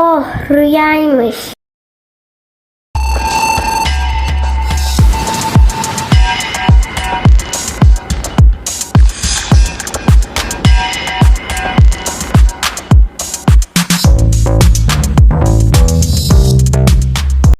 О, руяймось.